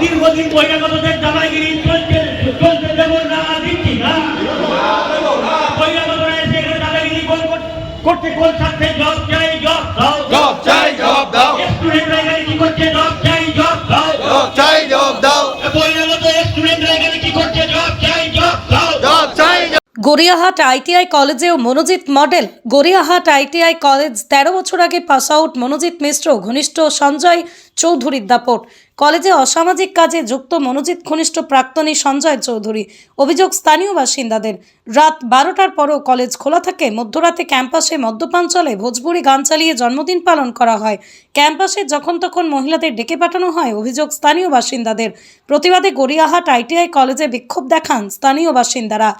দীর্ঘদিন বহিরাগতদের দাদাগিরি চলছে চলছে দেবো না দিচ্ছি না। বহিরাগতরা এসে এখানে দাদাগিরি কোন কর- করছে কোন স্বার্থে জব চাই জব দাও জব চাই জব দাও। স্টুডেন্টরা এখানে কি করছে? জব চাই জব দাও। জব চাই জব দাও। বহিরাগত স্টুডেন্টরা এখানে কি করছে? জব চাই। গড়িয়াহাট আইটিআই কলেজেও Manojit model. Gariahat ITI college তেরো বছর আগে পাস আউট মনোজিৎ মিশ্র, ঘনিষ্ঠ সঞ্জয় চৌধুরীর দাপট। কলেজে অসামাজিক কাজে যুক্ত মনোজিৎ, ঘনিষ্ঠ প্রাক্তনী সঞ্জয় চৌধুরী। অভিযোগ, স্থানীয় বাসিন্দাদের। রাত বারোটার পরও কলেজ খোলা থাকে। মধ্যরাতে ক্যাম্পাসে মদ্যপান চলে ভোজপুরি গান চালিয়ে জন্মদিন পালন করা হয়। ক্যাম্পাসে যখন তখন মহিলাদের ডেকে পাঠানো হয়, অভিযোগ, স্থানীয় বাসিন্দাদের। প্রতিবাদে গড়িয়াহাট আইটিআই কলেজে বিক্ষোভ দেখান স্থানীয় বাসিন্দারা।